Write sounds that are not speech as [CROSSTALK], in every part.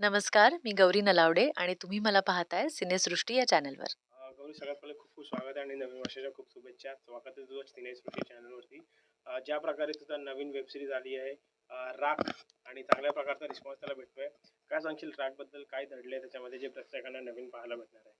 नमस्कार, मी गौरी नलावडे आणि तुम्ही मला पाहताय सिनेसृष्टी या चॅनलवर. अ, गौरी सगळ्यात पहिले खूप खूप स्वागत आहे आणि नवीन वर्षाच्या खूप शुभेच्छा. स्वागत आहे तुझं सिनेसृष्टी चॅनलवरती. अ, ज्या प्रकारे तुझा नवीन वेब सिरीज आली आहे अ, राख आणि चांगल्या प्रकारचा रिस्पॉन्स त्याला भेटतोय. काय सांगशील राखबद्दल काय दडले त्याच्यामध्ये जे प्रेक्षकांना नवीन पाहायला भेटणार आहे?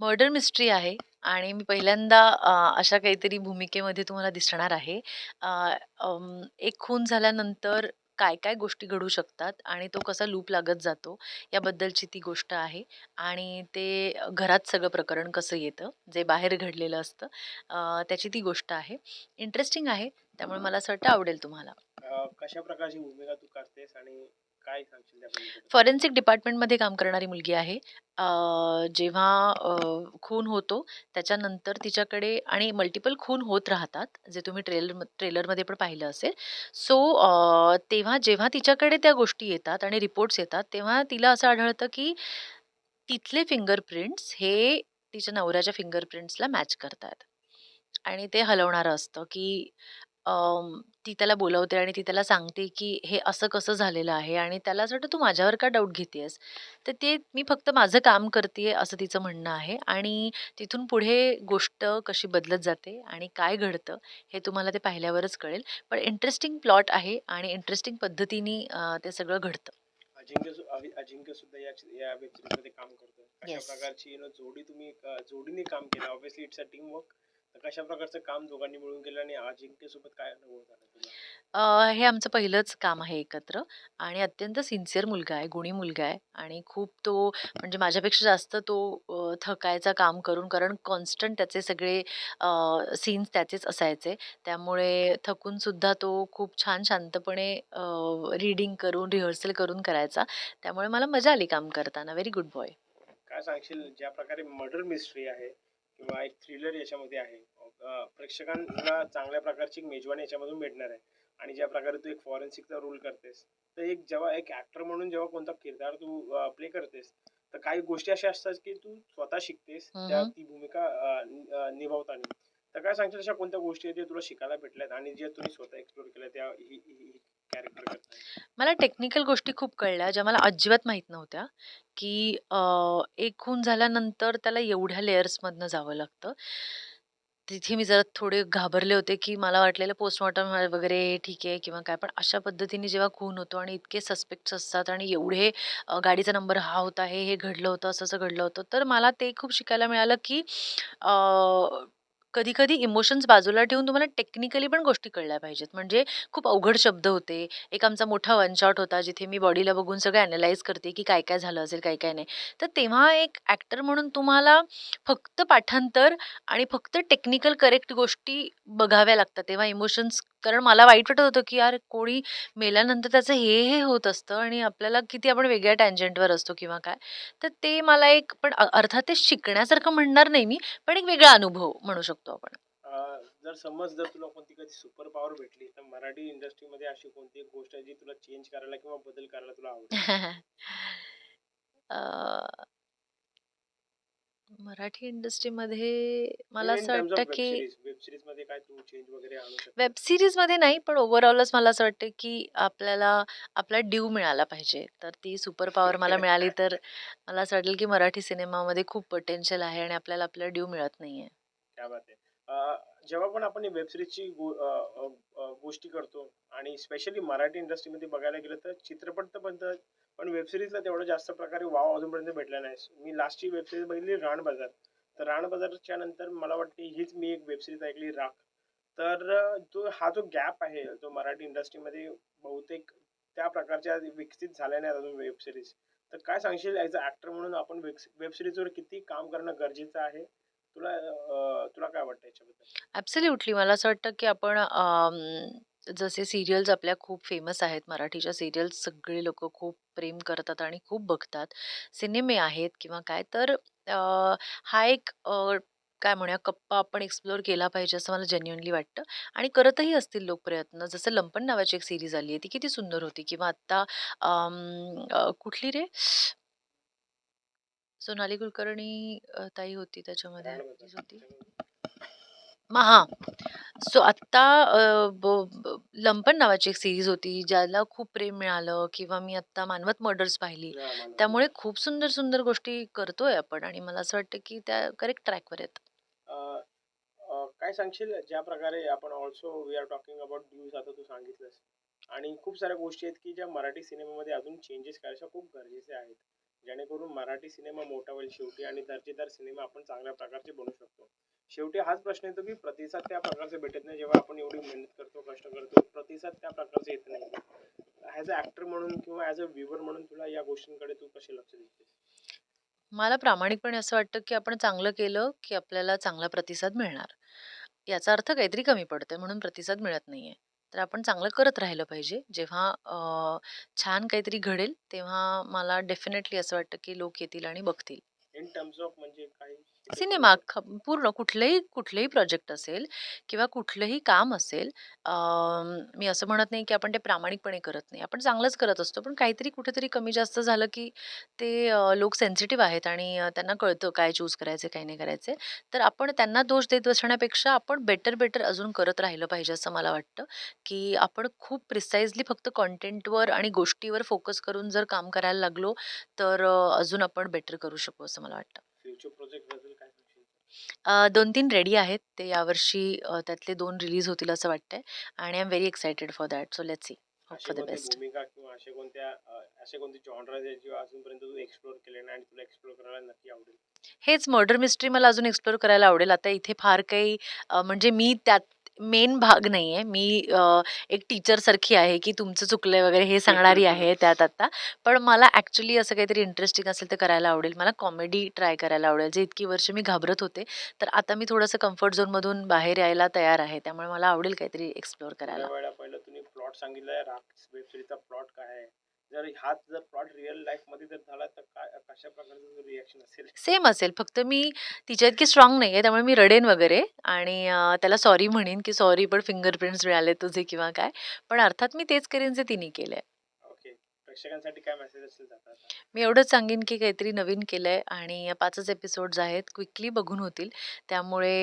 मर्डर मिस्ट्री आहे आणि मी पहिल्यांदा अ, अशा काहीतरी भूमिकेमध्ये तुम्हाला दिसणार आहे. अ, अं, एक खून झाल्यानंतर काय-काय गोष्टी घडू शकतात आणि तो कसा लूप लागत जातो, याबद्दलची ती गोष्ट आहे आणि ते घरात सगळं प्रकरण कसं येतं, जे बाहेर घडलेलं असतं त्याची ती गोष्ट आहे. इंटरेस्टिंग आहे, त्यामुळे मला असं वाटतं आवडेल तुम्हाला. कशा प्रकारची भूमिका तू करतेस आणि काय सांगशील फॉरेन्सिक डिपार्टमेंटमध्ये काम करणारी मुलगी आहे. जेव्हा खून होतो त्याच्यानंतर तिच्याकडे आणि मल्टिपल खून होत राहतात, जे तुम्ही ट्रेलर ट्रेलरमध्ये पण पाहिलं असेल. सो तेव्हा जेव्हा तिच्याकडे त्या गोष्टी येतात आणि रिपोर्ट्स येतात, तेव्हा तिला असं आढळतं, की तिथले फिंगरप्रिंट्स हे तिच्या नवऱ्याच्या फिंगरप्रिंट्सला मॅच करतात आणि ते हलवणारं असतं, की अं, ती त्याला बोलवते आणि ती त्याला सांगते, की "हे असं कसं झालेलं आहे?" आणि त्याला असं वाटतं, "तू माझ्यावर का डाऊट घेतेयस?" तर ते "मी फक्त माझं काम करतीये," असं तिचं म्हणणं आहे आणि तिथून पुढे गोष्ट कशी बदलत जाते आणि काय घडतं, हे तुम्हाला ते पाहिल्यावरच कळेल. पण इंटरेस्टिंग प्लॉट आहे आणि इंटरेस्टिंग पद्धतीने अ, ते सगळं घडतं. अजिंक्य सु- अभि- अजिंक्य सुद्धा या या वेब सिरीजमध्ये काम करतोय कशा येस. प्रकारची जोडी तुम्ही अ, जोडीने काम केलं obviously it's a team work तर कशा प्रकारचं काम दोघांनी मिळून केलं आणि अजिंक्य सोबत काय अनुभव झाला तुला अ, हे आमचं पहिलंच काम आहे एकत्र आणि अत्यंत सिन्सिअर मुलगा आहे, गुणी मुलगा आहे आणि खूप तो म्हणजे माझ्यापेक्षा जास्त तो अ, थकायचा काम करून. कारण कॉन्स्टंट त्याचे सगळे सीन्स त्याचेच असायचे. त्यामुळे थकून सुद्धा तो खूप छान शांतपणे रीडिंग करून, रिहर्सल करून करायचा. त्यामुळे मला मजा आली काम करताना. Very good boy. काय सांगशील ज्या प्रकारे मर्डर मिस्ट्री आहे किंवा एक थ्रिलर याच्यामध्ये आहे. प्रेक्षकांना चांगल्या प्रकारची मेजवानी याच्यामधून भेटणार आहे. आणि ज्या प्रकारे तू एक फॉरेन्सिकचा रोल करतेस तर एक जेव्हा एक ऍक्टर म्हणून जेव्हा कोणता किरदार तू प्ले करतेस तर काही गोष्टी अशा असतात की तू स्वतः शिकतेस त्या ती भूमिका निभावताना. तर काय सांगशील अशा कोणत्या गोष्टी आहेत तुला शिकायला भेटल्यात आणि जे तुम्ही स्वतः एक्सप्लोर केल्या त्या ही कॅरेक्टर मला टेक्निकल गोष्टी खूप कळल्या, ज्या मला अजिबात माहीत नव्हत्या, की अ, एक खून झाल्यानंतर त्याला एवढ्या लेयर्समधनं जावं लागतं. तिथे मी जरा थोडे घाबरले होते, की मला वाटलेलं पोस्टमॉर्टम वगैरे ठीक आहे किंवा काय, पण अशा पद्धतीने जेव्हा खून होतो आणि इतके सस्पेक्ट्स असतात आणि एवढे अ, गाडीचा नंबर हा होता, हे, हे घडलं होतं, असं-असं घडलं होतं. तर मला ते खूप शिकायला मिळालं, की कधी-कधी इमोशन्स बाजूला ठेवून तुम्हाला टेक्निकली पण गोष्टी कळल्या पाहिजेत. म्हणजे खूप अवघड शब्द होते. एक आमचा मोठा वन शॉट होता, जिथे मी बॉडीला बघून सगळं अॅनलाईज करते, की काय-काय झालं असेल, काय-काय नाही. तर तेव्हा एक ॲक्टर म्हणून तुम्हाला फक्त पाठांतर आणि फक्त टेक्निकल करेक्ट गोष्टी बघाव्या लागतात. तेव्हा इमोशन्स कारण मला वाईट वाटत होतं, की यार कोणी मेल्यानंतर त्याचं हे, हे होत असतं आणि आपल्याला किती आपण वेगळ्या टँजंटवर असतो किंवा काय. तर ते मला एक पण अर्थात ते शिकण्यासारखं म्हणणार नाही मी, पण एक वेगळा अनुभव म्हणू शकतो आपण. जर समज जर तुला कोणती कधी सुपर पॉवर भेटली तर मराठी इंडस्ट्रीमध्ये अशी कोणती गोष्ट आहे जी तुला चेंज करायला किंवा बदल करायला तुला आवडेल [LAUGHS] मराठी इंडस्ट्रीमध्ये मला इन असं वाटतं, की वेब सिरीजमध्ये काय तू चेंज वगैरे आणू वेब सीरीजमध्ये नाही, पण ओव्हरऑलच मला असं वाटतं, की आपल्याला आपला ड्यू मिळाला पाहिजे. तर ती सुपर पॉवर मला मिळाली तर मला असं वाटेल, की मराठी सिनेमामध्ये खूप पोटेन्शियल आहे आणि आपल्याला आपला ड्यू मिळत बात आहे. अ, जेव्हा पण आपण वेब सिरीजची गोष्टी करतो आणि स्पेशली मराठी इंडस्ट्रीमध्ये बघायला गेलं तर चित्रपट तर पण वेबसिरीजला तेवढं जास्त प्रकारे वाव अजूनपर्यंत भेटला नाही. मी लास्टची वेबसिरीज बघितली राण बाजार. तर राण बाजारच्या नंतर मला वाटते हीच मी एक वेबसिरीज ऐकली राख. तर जो हा जो गॅप आहे जो मराठी इंडस्ट्रीमध्ये बहुतेक त्या प्रकारच्या विकसित झाल्या नाहीत अजून वेब सिरीज तर काय सांगशील ॲज अ ॲक्टर म्हणून आपण वेब सिरीजवर किती काम करणं गरजेचं आहे? तुला तुला काय वाटतं याच्याबद्दल? ॲब्सल्युटली मला असं वाटतं, की आपण जसे सीरियल्स आपल्या खूप फेमस आहेत. मराठीच्या सीरियल्स सगळे लोकं खूप प्रेम करतात आणि खूप बघतात. सिनेमे आहेत किंवा काय तर अ, हा एक अ, काय म्हणूया कप्पा आपण एक्सप्लोर केला पाहिजे असं मला जेन्युइनली वाटतं आणि करतही असतील लोक प्रयत्न. जसं लंपन नावाची एक सीरीज आली आहे, ती किती सुंदर होती किंवा आत्ता अ, कुठली रे? सोनाली कुलकर्णी अ, ताई होती त्याच्यामध्ये. होती. त्याच्यामध्ये मग हां. सो आत्ता अ, ब ब लंपन नावाची एक सीरीज होती, ज्याला खूप प्रेम मिळालं किंवा मी आत्ता मानवत मर्डर्स पाहिली. त्यामुळे. खूप सुंदर, सुंदर गोष्टी करतोय आपण आणि मला असं वाटतं, की त्या करेक्ट ट्रॅकवर आहेत. अ, अ, काय सांगशील ज्या प्रकारे आपण also we are talking about views आता तू सांगितलंस आणि खूप साऱ्या गोष्टी आहेत की ज्या मराठी सिनेमामध्ये अजून चेंजेस करायच्या खूप गरजेचे आहेत जेणेकरून मराठी सिनेमा मोठा होईल शेवटी आणि दर्जेदार सिनेमा आपण चांगल्या प्रकारचे बनवू शकतो शेवटी हाच प्रश्न येतो की प्रतिसाद त्या प्रकारचे भेटत नाही जेव्हा आपण एवढी मेहनत करतो कष्ट करतो प्रतिसाद त्या प्रकारचे येत नाही ॲज अ ऍक्टर म्हणून किंवा ॲज अ व्ह्युअर म्हणून तुला या गोष्टींकडे तू कसे लक्ष देतेस मला प्रामाणिकपणे असं वाटतं, की आपण चांगलं केलं, की आपल्याला चांगला प्रतिसाद मिळणार. याचा अर्थ काहीतरी कमी पडतंय म्हणून प्रतिसाद मिळत नाहीये. तर आपण चांगलं करत राहिलं पाहिजे. जेव्हा छान काहीतरी घडेल, तेव्हा मला डेफिनेटली असं वाटतं, की लोक येतील आणि बघतील. इन टर्म्स ऑफ म्हणजे काही सिनेमा अख्खा पूर्ण कुठलंही कुठलंही प्रोजेक्ट असेल किंवा कुठलंही काम असेल अं, मी असं म्हणत नाही की आपण ते प्रामाणिकपणे करत नाही. आपण चांगलंच करत असतो पण काहीतरी कुठेतरी कमी जास्त झालं की ते लोक सेन्सिटिव्ह आहेत आणि त्यांना कळतं काय चूज करायचे काय नाही करायचे तर आपण त्यांना दोष देत बसण्यापेक्षा आपण बेटर बेटर अजून करत राहिलं पाहिजे असं मला वाटतं की आपण खूप प्रिसाईजली फक्त कॉन्टेंटवर आणि गोष्टीवर फोकस करून जर काम करायला लागलो तर अजून आपण बेटर करू शकू असं मला वाटतं. फ्युचर प्रोजेक्ट अ, 2-3 रेडी आहेत. ते यावर्षी अ, त्यातले 2 रिलीज होतील असं वाटतंय आणि I am very excited for that. So let's see. Hope अशी फॉर द बेस्ट. भूमिका किंवा असे कोणत्या अ, असे कोणते जॉनराज आहेत जे अजूनपर्यंत तू एक्सप्लोर केले नाही आणि तुला एक्सप्लोर करायला नक्की आवडेल हेच मर्डर मिस्ट्री मला अजून एक्सप्लोर करायला आवडेल. आता इथे फार काही अ, म्हणजे मी त्यात मेन भाग नाहीये. मी अ, एक टीचरसारखी आहे, की तुमचं चुकलंय वगैरे हे सांगणारी आहे त्यात आता. पण मला ॲक्चुअली असं काहीतरी इंटरेस्टिंग असेल तर करायला आवडेल. मला कॉमेडी ट्राय करायला आवडेल. जे इतकी वर्ष मी घाबरत होते, तर आता मी थोडंसं कम्फर्ट झोनमधून बाहेर यायला तयार आहे. त्यामुळे मला आवडेल काहीतरी एक्सप्लोर थोड्या करायला. वेळा पहिलं तुम्ही प्लॉट सांगितलाय राक्स वेब सिरीजचा प्लॉट काय आहे जर हाच जर प्लॉट रिअल लाईफमध्ये जर झाला तर काय कशा प्रकारचं रिॲक्शन असेल सेम असेल. फक्त मी तिच्या इतकी स्ट्राँग नाहीये. त्यामुळे मी रडेन वगैरे आणि त्याला सॉरी म्हणेन, की "सॉरी पण फिंगरप्रिंट्स मिळाले तुझे" किंवा काय. पण अर्थात मी तेच करेन जे तिने केलंय. ओके प्रेक्षकांसाठी काय मेसेज असेल जाता आता मी एवढंच सांगेन, की काहीतरी नवीन केलंय आणि 5च एपिसोड्स आहेत. क्विकली बघून होतील. त्यामुळे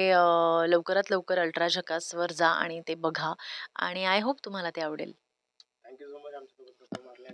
लवकरात लवकर अल्ट्रा झकासवर जा आणि ते बघा आणि आय होप तुम्हाला ते आवडेल. Thank you so much